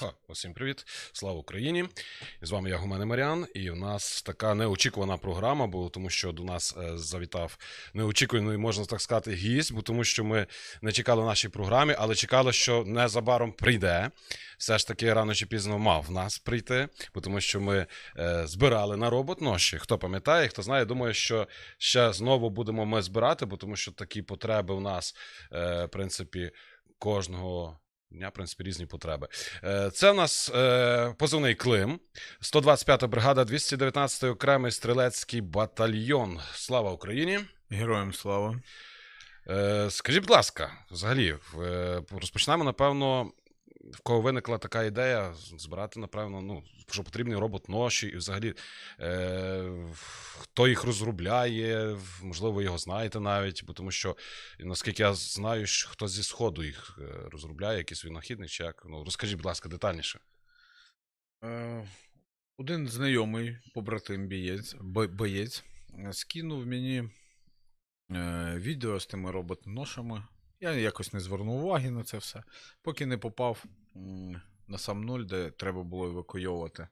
Ха, усім привіт, слава Україні! З вами я Гумене Маріан. І в нас така неочікувана програма, бо тому що до нас е, завітав неочікуваний, можна так сказати, гість, бо тому що ми не чекали нашій програмі, але чекали, що незабаром прийде. Все ж таки рано чи пізно мав в нас прийти, бо тому що ми е, збирали на робот ноші. Хто пам'ятає, хто знає, думаю, що ще знову будемо ми збирати, бо тому що такі потреби у нас, е, в принципі, кожного. Дня, в принципі, різні потреби. Е, Це в нас е, позивний Клим, 125-та бригада, 219-й окремий стрілецький батальйон. Слава Україні! Героям слава. Е, Скажіть, будь ласка, взагалі, розпочнемо, напевно, в кого виникла така ідея збирати, напевно, ну, що потрібний робот ноші, і взагалі, е, хто їх розробляє, можливо, його знаєте навіть, бо тому що, наскільки я знаю, що хтось зі Сходу їх е, розробляє, якийсь винахідник чи як. Ну, розкажіть, будь ласка, детальніше. Е, один знайомий побратим бієць, бо- боєць е, скинув мені відео з тими робот-ношами. Я якось не звернув уваги на це все, поки не попав на сам нуль, де треба було евакуйовувати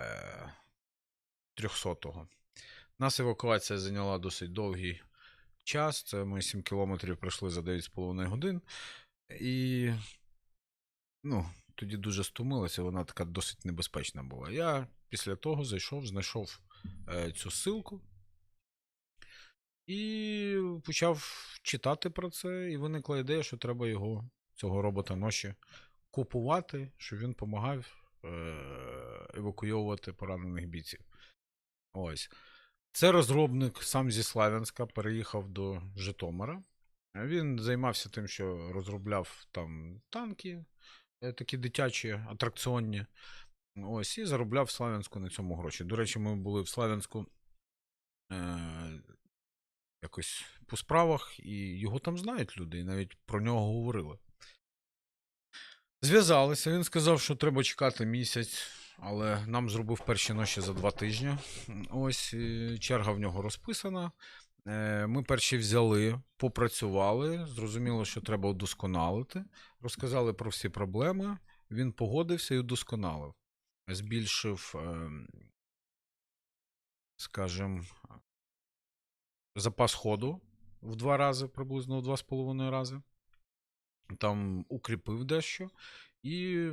е, 300-го. Нас евакуація зайняла досить довгий час. Це ми 7 кілометрів пройшли за 9,5 годин. І ну, тоді дуже стомилася, вона така досить небезпечна була. Я після того зайшов, знайшов е, цю ссылку і почав читати про це, і виникла ідея, що треба його, цього робота ноші, купувати, щоб він допомагав е, евакуйовувати поранених бійців. Ось. Це розробник сам зі Славянська переїхав до Житомира. Він займався тим, що розробляв там танки, е, такі дитячі, атракціонні. Ось, і заробляв в Славянську на цьому гроші. До речі, ми були в Славянську е, якось по справах, і його там знають люди, і навіть про нього говорили. Зв'язалися, він сказав, що треба чекати місяць, але нам зробив перші ночі за два тижні. Ось черга в нього розписана. Е, Ми перші взяли, попрацювали, зрозуміло, що треба удосконалити. Розказали про всі проблеми. Він погодився і удосконалив. Збільшив, ем, скажімо, запас ходу в два рази, приблизно в два з половиною рази. Там укріпив дещо. І...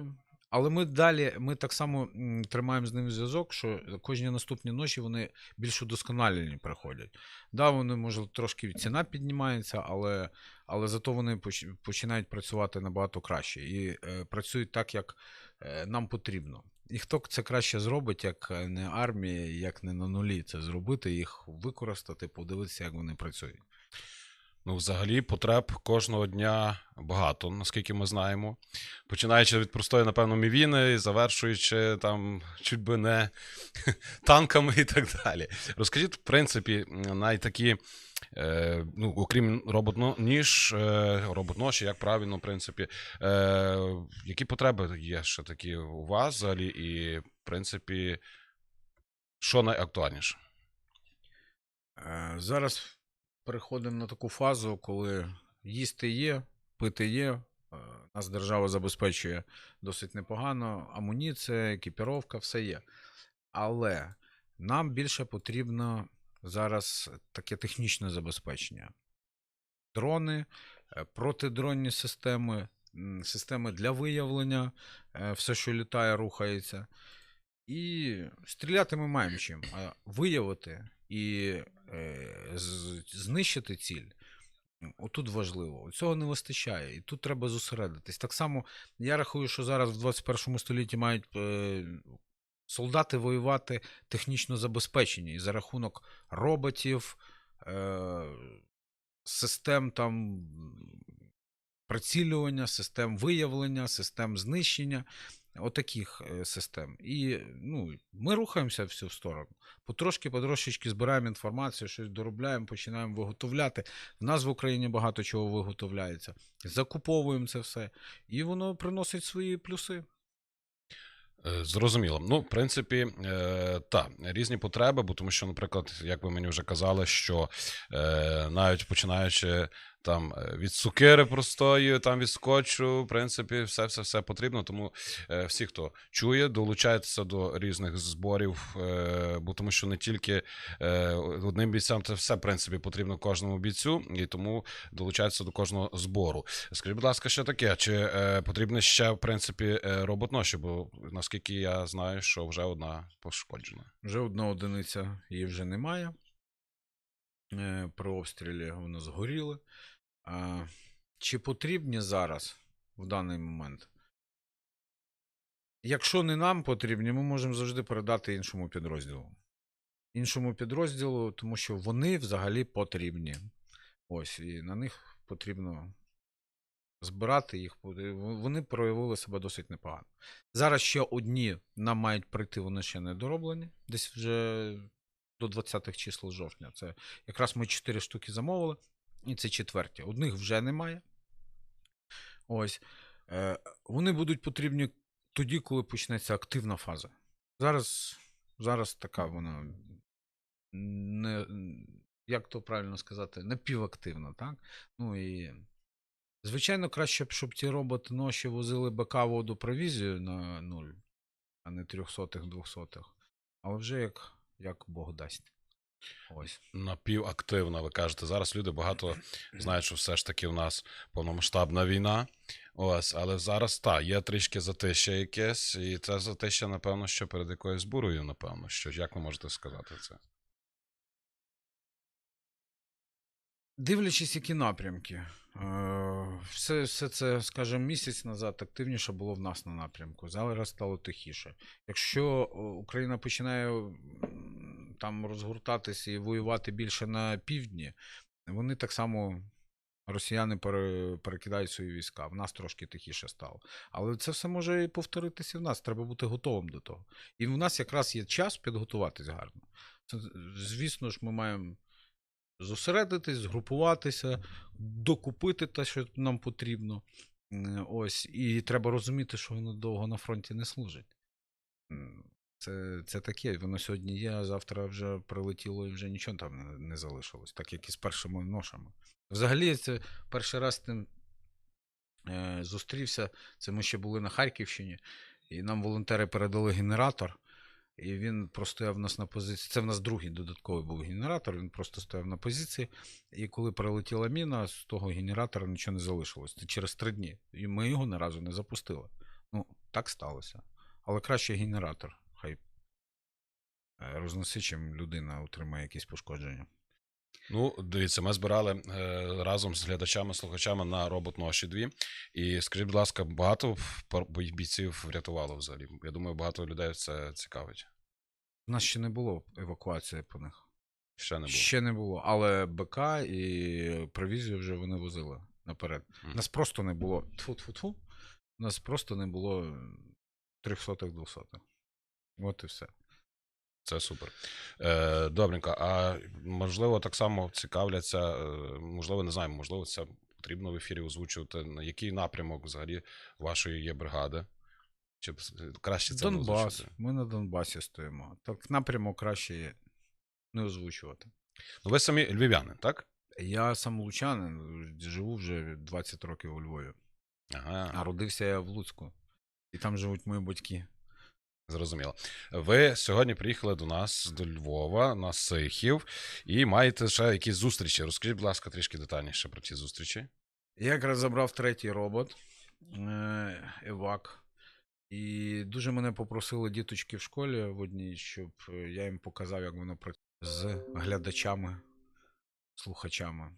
Але ми далі, ми так само тримаємо з ним зв'язок, що кожні наступні ночі вони більш удосконалені приходять. Да, вони, може, трошки ціна піднімається, але, але зато вони починають працювати набагато краще і е, працюють так, як е, нам потрібно. І хто це краще зробить, як е, не армія, як не на нулі це зробити, їх використати, подивитися, як вони працюють. Ну, взагалі, потреб кожного дня багато, наскільки ми знаємо. Починаючи від простої, напевно, мівіни завершуючи там чуть би не танками і так далі. Розкажіть, в принципі, навіть такі, е, ну, окрім робот-ніж, е, робот-ноші, як правильно, в принципі, е, які потреби є ще такі у вас взагалі, і, в принципі, що найактуальніше? Е, Зараз переходимо на таку фазу, коли їсти є, пити є. е, Нас держава забезпечує досить непогано. Амуніція, екіпіровка, все є. Але нам більше потрібно зараз таке технічне забезпечення. Дрони, е, протидронні системи, системи для виявлення, е, все, що літає, рухається. І стріляти ми маємо чим. А виявити і е, знищити ціль. ну, Отут важливо. Цього не вистачає, і тут треба зосередитись. Так само я рахую, що зараз в 21 столітті мають е, солдати воювати технічно забезпечені і за рахунок роботів, е, систем там прицілювання, систем виявлення, систем знищення. Отаких е, систем. І ну, ми рухаємося в цю сторону. Потрошки, потрошечки збираємо інформацію, щось доробляємо, починаємо виготовляти. В нас в Україні багато чого виготовляється. Закуповуємо це все, і воно приносить свої плюси. Е, Зрозуміло. Ну, в принципі, е, та, різні потреби, бо тому що, наприклад, як ви мені вже казали, що е, навіть починаючи там е, від цукери простої, там від скотчу, в принципі, все, все, все потрібно. Тому е, всі, хто чує, долучайтеся до різних зборів, е, бо тому що не тільки е, одним бійцям це все, в принципі, потрібно кожному бійцю, і тому долучайтеся до кожного збору. Скажіть, будь ласка, що таке? Чи е, потрібно ще, в принципі, е, роботноші? Бо наскільки я знаю, що вже одна пошкоджена. Вже одна одиниця її вже немає. Е, При обстрілі воно згоріло. А, Чи потрібні зараз в даний момент? Якщо не нам потрібні, ми можемо завжди передати іншому підрозділу. Іншому підрозділу, тому що вони взагалі потрібні. Ось, і на них потрібно збирати їх. Вони проявили себе досить непогано. Зараз ще одні нам мають прийти, вони ще не дороблені. Десь вже до 20-х чисел жовтня. Це якраз ми 4 штуки замовили, і це четверті. Одних вже немає. Ось. Е, вони будуть потрібні тоді, коли почнеться активна фаза. Зараз, зараз така вона не, як то правильно сказати, напівактивна, так? Ну і Звичайно, краще б, щоб ті роботи ноші возили БК воду провізію на нуль, а не трьохсотих, двохсотих. Але вже як, як Бог дасть. Ось. Напівактивна, ви кажете. Зараз люди багато знають, що все ж таки у нас повномасштабна війна. Ось, але зараз та, є трішки затища якесь, і це затища, напевно, що перед якоюсь бурою, напевно. Що як ви можете сказати це? Дивлячись, які напрямки. Е, Все, все це, скажімо, місяць назад активніше було в нас на напрямку. Зараз стало тихіше. Якщо Україна починає там розгортатися і воювати більше на півдні, вони так само. Росіяни перекидають свої війська. В нас трошки тихіше стало. Але це все може і повторитися в нас. Треба бути готовим до того. І в нас якраз є час підготуватись гарно. Це, звісно ж, ми маємо зосередитись, згрупуватися, докупити те, що нам потрібно. Ось, і треба розуміти, що воно довго на фронті не служить. Це, це таке, воно сьогодні є, а завтра вже прилетіло і вже нічого там не, залишилось, так як і з першими ношами. Взагалі, це перший раз тим е, зустрівся. Це ми ще були на Харківщині, і нам волонтери передали генератор. І він простояв у нас на позиції. Це в нас другий додатковий був генератор. Він просто стояв на позиції. І коли прилетіла міна, з того генератора нічого не залишилось. Це через три дні. І ми його ні разу не запустили. Ну, так сталося. Але краще генератор. Е, рознеси, чим людина отримає якісь пошкодження. Ну, дивіться, ми збирали е, разом з глядачами, слухачами на робот ноші 2. І скажіть, будь ласка, багато бійців врятувало взагалі. Я думаю, багато людей це цікавить. У нас ще не було евакуації по них. Ще не було. Ще не було. Але БК і провізію вже вони возили наперед. У нас просто не було. Тфу-тфу-тфу. У нас просто не було трьохсотих, двохсотих. От і все. Це супер. Е, добренько. А можливо, так само цікавляться, е, можливо, не знаю, можливо, це потрібно в ефірі озвучувати. На який напрямок взагалі вашої є бригади? Чи краще це не Донбас. озвучити? Ми на Донбасі стоїмо. Так напрямок краще не озвучувати. Ну, ви самі львів'яни, так? Я сам лучанин, живу вже 20 років у Львові. А родився я в Луцьку. І там живуть мої батьки. Зрозуміло. Ви сьогодні приїхали до нас, до Львова, на Сихів, і маєте ще якісь зустрічі. Розкажіть, будь ласка, трішки детальніше про ці зустрічі. Я якраз забрав третій робот е, Евак. І дуже мене попросили діточки в школі в одній, щоб е, я їм показав, як воно працює з глядачами, слухачами.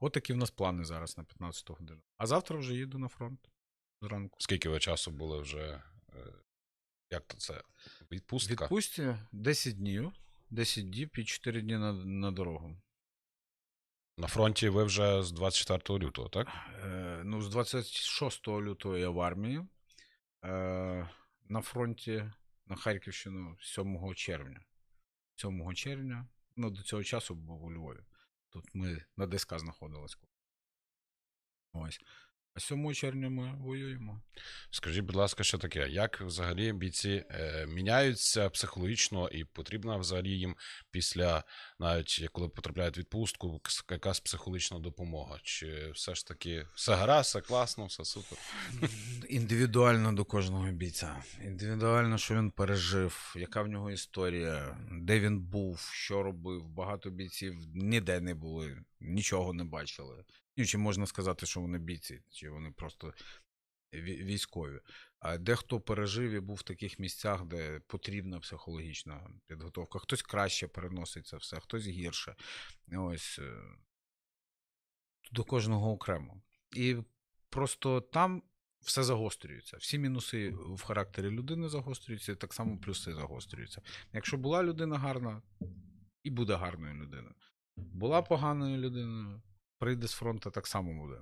От такі в нас плани зараз на 15 годину. А завтра вже їду на фронт зранку. Скільки ви часу були вже? Як то це? Відпустка? Відпустці 10 днів, 10 діб і 4 дні на, на дорогу. На фронті ви вже з 24 лютого, так? Е, ну, з 26 лютого я в армії. Е, на фронті на Харківщину 7 червня. 7 червня. Ну, до цього часу був у Львові. Тут ми на ДСК знаходились. Ось. А 7 червня ми воюємо. Скажіть, будь ласка, що таке? Як взагалі бійці е, міняються психологічно і потрібна взагалі їм після, навіть коли потрапляють в відпустку, якась психологічна допомога? Чи все ж таки все гаразд, все класно, все супер? Індивідуально до кожного бійця. Індивідуально, що він пережив, яка в нього історія, де він був, що робив. Багато бійців ніде не були, нічого не бачили. Ну, чи можна сказати, що вони бійці, чи вони просто військові. А дехто пережив і був в таких місцях, де потрібна психологічна підготовка. Хтось краще переносить це все, хтось гірше. Ось е, до кожного окремо. І просто там все загострюється. Всі мінуси в характері людини загострюються, і так само плюси загострюються. Якщо була людина гарна, і буде гарною людиною. Була поганою людиною, прийде з фронту, так само буде.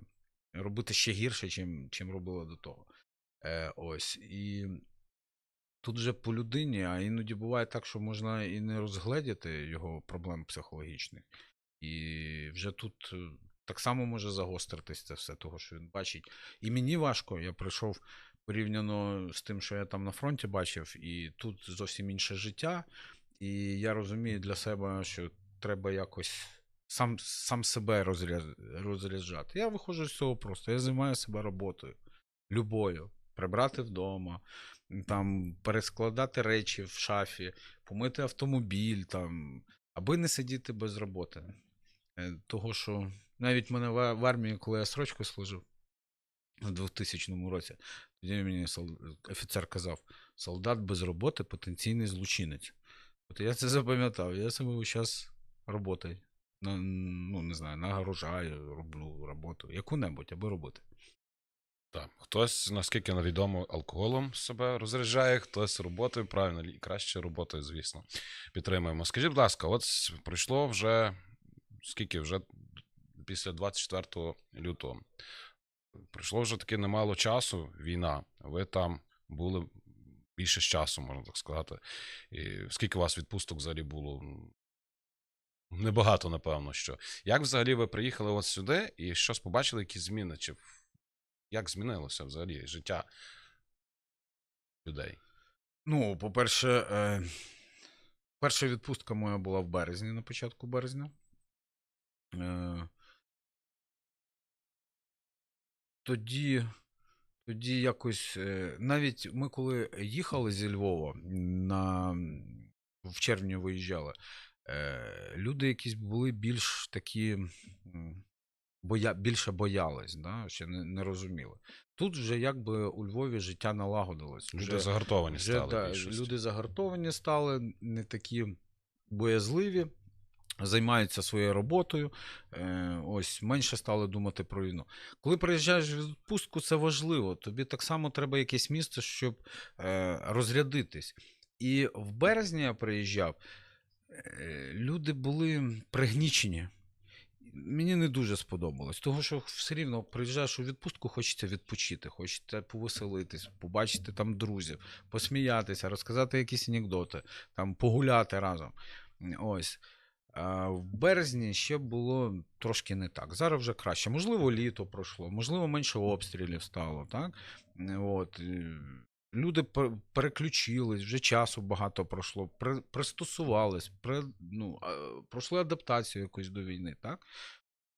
Робити ще гірше, чим, чим робила до того. Е, ось. І тут вже по людині, а іноді буває так, що можна і не розгледіти його проблем психологічних. І вже тут е, так само може загостритись це все, того, що він бачить. І мені важко, я прийшов порівняно з тим, що я там на фронті бачив, і тут зовсім інше життя. І я розумію для себе, що треба якось сам, сам себе розряд, розряджати. Я виходжу з цього просто. Я займаю себе роботою, любою, прибрати вдома, там, перескладати речі в шафі, помити автомобіль, там, аби не сидіти без роботи. Е, Того, що навіть мене в армії, коли я срочку служив у 2000 році, тоді мені офіцер казав: солдат без роботи потенційний злочинець. От я це запам'ятав. Я себе зараз роботою. Ну, не знаю, нагружаю, роблю роботу, яку-небудь, аби робити. Так. Хтось, наскільки відомо, алкоголем себе розряджає, хтось роботою, правильно, і краще роботою, звісно. Підтримуємо. Скажіть, будь ласка, от пройшло вже скільки вже після 24 лютого. Пройшло вже таки немало часу, війна. Ви там були більше часу, можна так сказати. І скільки у вас відпусток взагалі було? Небагато, напевно, що. Як взагалі ви приїхали от сюди і щось побачили, які зміни? Чи як змінилося взагалі життя людей? Ну, по-перше, е, перша відпустка моя була в березні, на початку березня. Е, тоді, тоді якось, е, навіть ми коли їхали зі Львова на, в червні виїжджали, люди якісь були більш такі, боя, більше боялись, да? ще не, не розуміли. Тут вже якби у Львові життя налагодилось. Люди Вже- загартовані вже, стали да, люди загартовані стали, не такі боязливі, займаються своєю роботою. Е, ось менше стали думати про війну. Коли приїжджаєш в відпустку, це важливо. Тобі так само треба якесь місце, щоб е, розрядитись. І в березні я приїжджав, е, люди були пригнічені. Мені не дуже сподобалось, тому що все рівно приїжджаєш у відпустку, хочеться відпочити, хочеться повеселитись, побачити там друзів, посміятися, розказати якісь анекдоти, там погуляти разом. Ось. А в березні ще було трошки не так. Зараз вже краще. Можливо, літо пройшло, можливо, менше обстрілів стало. Так? От. Люди пер- переключились, вже часу багато пройшло, при, пристосувались, при, ну, пройшли адаптацію якусь до війни, так?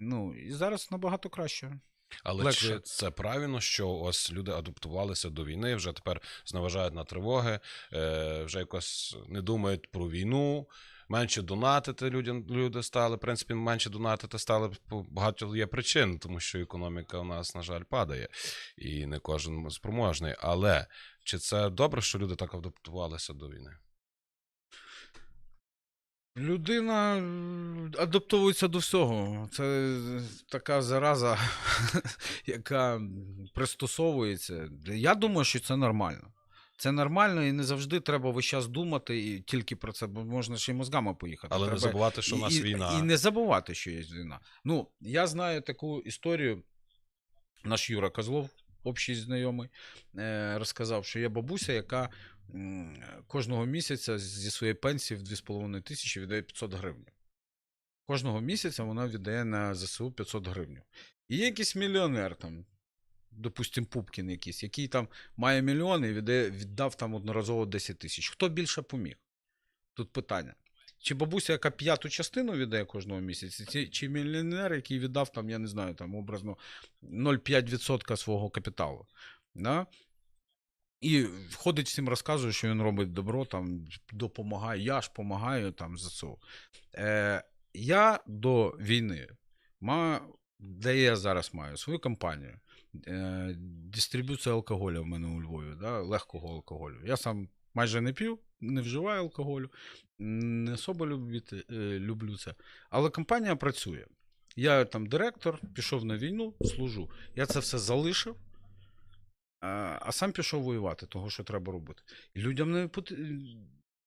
Ну, і зараз набагато краще. Але легше. чи це правильно, що ось люди адаптувалися до війни, вже тепер зневажають на тривоги, е, вже якось не думають про війну, менше донатити людям, люди стали. В принципі, менше донатити стали по багато є причин, тому що економіка у нас, на жаль, падає, і не кожен спроможний. Але чи це добре, що люди так адаптувалися до війни? Людина м, адаптовується до всього. Це така зараза, яка пристосовується. Я думаю, що це нормально. Це нормально і не завжди треба весь час думати і тільки про це, бо можна ще й мозгами поїхати. Але треба... не забувати, що у нас і, війна. І не забувати, що є війна. Ну, я знаю таку історію. Наш Юра Козлов, общий знайомий, е, розказав, що є бабуся, яка кожного місяця зі своєї пенсії в 2,5 тисячі віддає 500 гривень. Кожного місяця вона віддає на ЗСУ 500 гривень. І є якийсь мільйонер там, допустим, Пупкін якийсь, який там має мільйони і віддав там одноразово 10 тисяч. Хто більше поміг? Тут питання. Чи бабуся, яка п'яту частину віддає кожного місяця, чи, чи мільйонер, який віддав там, я не знаю, там образно 0,5% свого капіталу. Да? І ходить всім розказує, що він робить добро, там допомагає. Я ж допомагаю там ЗСУ. Е, я до війни маю, де я зараз маю свою компанію. Е, дистрибуція алкоголю в мене у Львові, да, легкого алкоголю. Я сам майже не п'ю, не вживаю алкоголю, не особо любити, е, люблю це. Але компанія працює. Я там директор, пішов на війну, служу. Я це все залишив, а, сам пішов воювати, того, що треба робити. І людям не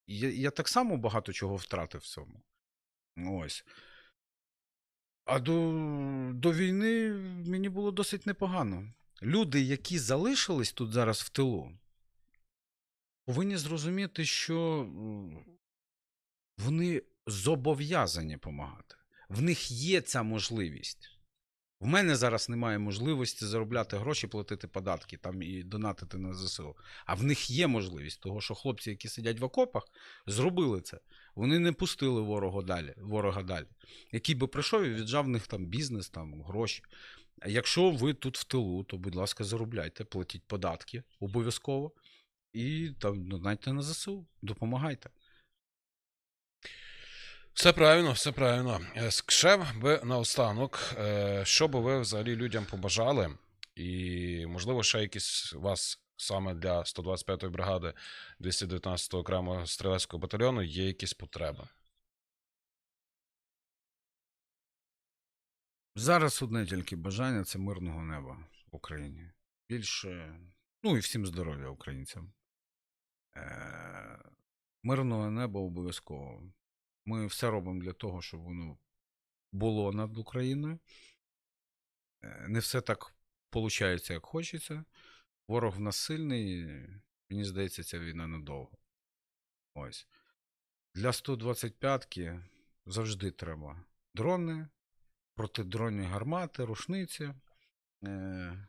я, я так само багато чого втратив в цьому. Ось. А до, до війни мені було досить непогано. Люди, які залишились тут зараз в тилу, повинні зрозуміти, що вони зобов'язані допомагати. В них є ця можливість. В мене зараз немає можливості заробляти гроші, платити податки там і донатити на ЗСУ. А в них є можливість, того що хлопці, які сидять в окопах, зробили це. Вони не пустили ворога далі, ворога далі. Який би прийшов і віджав в них там бізнес, там гроші. А якщо ви тут в тилу, то, будь ласка, заробляйте, платіть податки обов'язково і там донайте на ЗСУ, допомагайте. Все правильно, все правильно. Ще би наостанок, е, що би ви взагалі людям побажали, і, можливо, ще якісь вас саме для 125-ї бригади 219-го окремого стрілецького батальйону є якісь потреби. Зараз одне тільки бажання це мирного неба в Україні. Більше, ну і всім здоров'я українцям. Е, мирного неба обов'язково. Ми все робимо для того, щоб воно було над Україною. Е, Не все так виходить, як хочеться. Ворог в нас сильний. Мені здається, ця війна надовго. Ось. Для 125-ки завжди треба дрони, протидронні гармати, рушниці, е,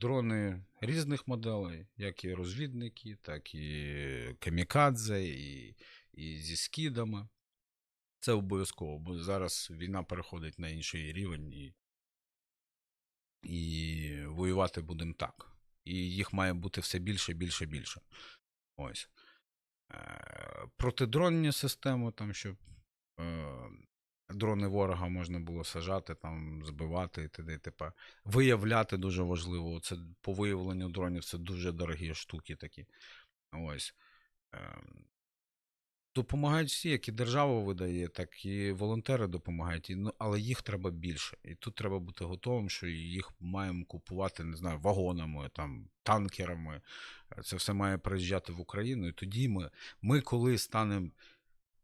дрони різних моделей, як і розвідники, так і камікадзе, і, і зі скидами. Це обов'язково, бо зараз війна переходить на інший рівень, і, і воювати будемо так. І їх має бути все більше, більше, більше. Ось. Е, протидронні системи, там, щоб е, дрони ворога можна було сажати, там, збивати і т.д. і. Виявляти дуже важливо. Це по виявленню дронів це дуже дорогі штуки такі. Ось. Допомагають всі, як і держава видає, так і волонтери допомагають. І, ну, але їх треба більше. І тут треба бути готовим, що їх маємо купувати, не знаю, вагонами, там, танкерами. Це все має приїжджати в Україну. І тоді ми, ми коли станемо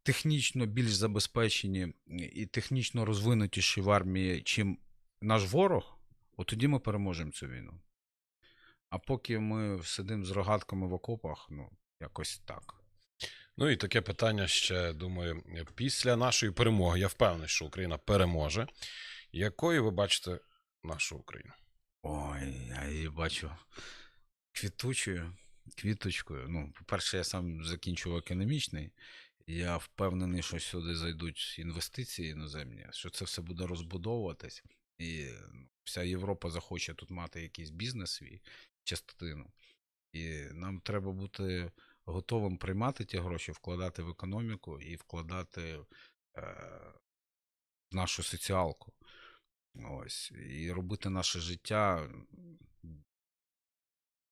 технічно більш забезпечені і технічно розвинутіші в армії, чим наш ворог, от тоді ми переможемо цю війну. А поки ми сидимо з рогатками в окопах, ну, якось так. Ну і таке питання ще, думаю, після нашої перемоги. Я впевнений, що Україна переможе. Якою ви бачите нашу Україну? Ой, я її бачу квітучою, квіточкою. Ну, по-перше, я сам закінчував економічний. Я впевнений, що сюди зайдуть інвестиції іноземні, що це все буде розбудовуватись, і ну, вся Європа захоче тут мати якийсь бізнес свій частину. І нам треба бути готовим приймати ті гроші, вкладати в економіку і вкладати е, в нашу соціалку. Ось, і робити наше життя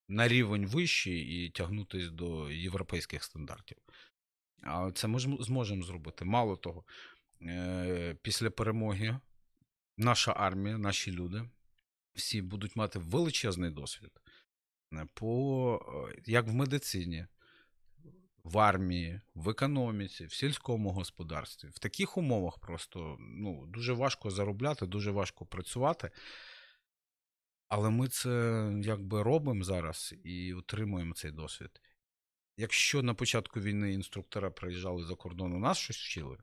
на рівень вищий і тягнутися до європейських стандартів. А це ми зможемо зробити. Мало того, е, після перемоги наша армія, наші люди, всі будуть мати величезний досвід е, по, е, як в медицині, в армії, в економіці, в сільському господарстві. В таких умовах просто ну, дуже важко заробляти, дуже важко працювати. Але ми це якби робимо зараз і отримуємо цей досвід. Якщо на початку війни інструктора приїжджали за кордон, у нас щось вчили,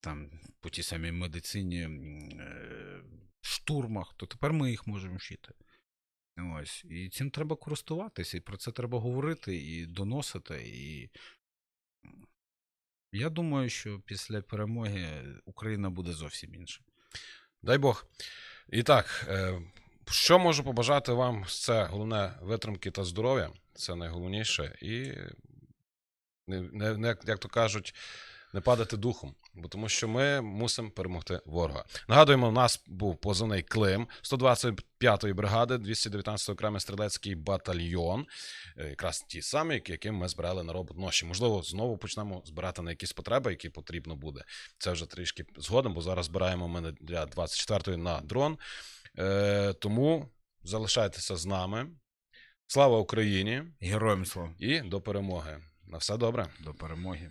там по тій самій медицині, е, штурмах, то тепер ми їх можемо вчити. Ось. І цим треба користуватися, і про це треба говорити, і доносити. І я думаю, що після перемоги Україна буде зовсім інша. Дай Бог. І так, е, що можу побажати вам? Це головне витримки та здоров'я. Це найголовніше. І не, не, як то кажуть, не падати духом, бо тому що ми мусимо перемогти ворога. Нагадуємо, у нас був позивний Клим 125-ї бригади, 219-й окремий стрілецький батальйон. Е, Якраз ті самі, яким ми збирали на робот ноші. Можливо, знову почнемо збирати на якісь потреби, які потрібно буде. Це вже трішки згодом, бо зараз збираємо ми для 24-ї на дрон. Е, тому залишайтеся з нами. Слава Україні Героям слава і до перемоги. На все добре. до перемоги.